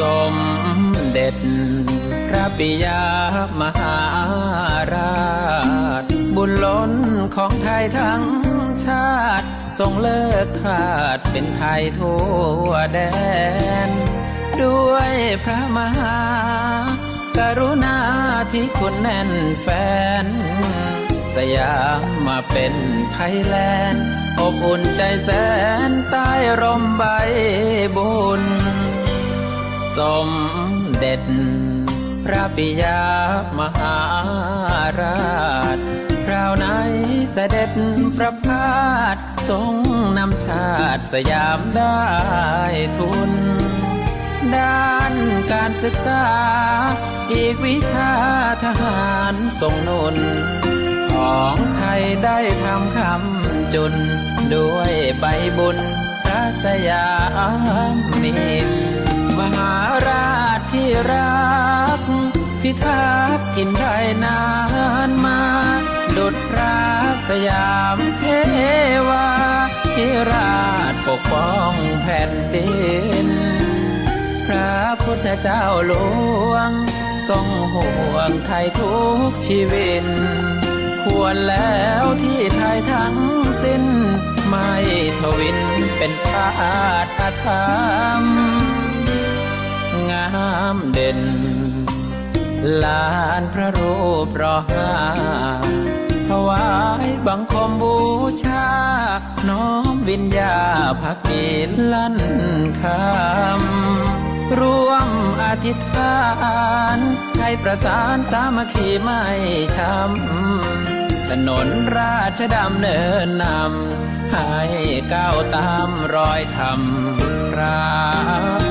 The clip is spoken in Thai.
สมเด็จ พระปิยามหาราช บุญล้นของไทยทั้งชาติ ทรงเลิกทาสเป็นไทยทั่วแดน ด้วยพระมหากรุณาที่คุณแน่นแฟน สยามมาเป็นไทยแลนด์อบอุ่นใจแสนใต้ร่มใบบุญ สมเด็จ พระปิยามหาราชคราวไหนเสด็จประพาสทรงนำชาติสยามได้ทุน ด้านการศึกษา อีกวิชาทหารทรงนุน ของไทยได้ทำคำจุน ด้วยใบบุญพระสยามนิน มหาราชที่รัก พิทักษ์ถิ่นไทยนานมา ดุจพระสยามเทวาที่ราชปกป้องแผ่นดิน พระพุทธเจ้าหลวง ทรงห่วงไทยทุกชีวิตควรแล้วที่ไทยทั้งสิ้น ไม่ทวินเป็นทาตธรรมามเด่น ลานพระรูปรอห้าถวายบังคมบูชา น้อมวิญญาภักดีลั่นคำร่วมอธิษฐานให้ประสานสามัคคีไม่ช้ำถนนราชดำเนินนำให้ก้าวตามรอยธรรมพระ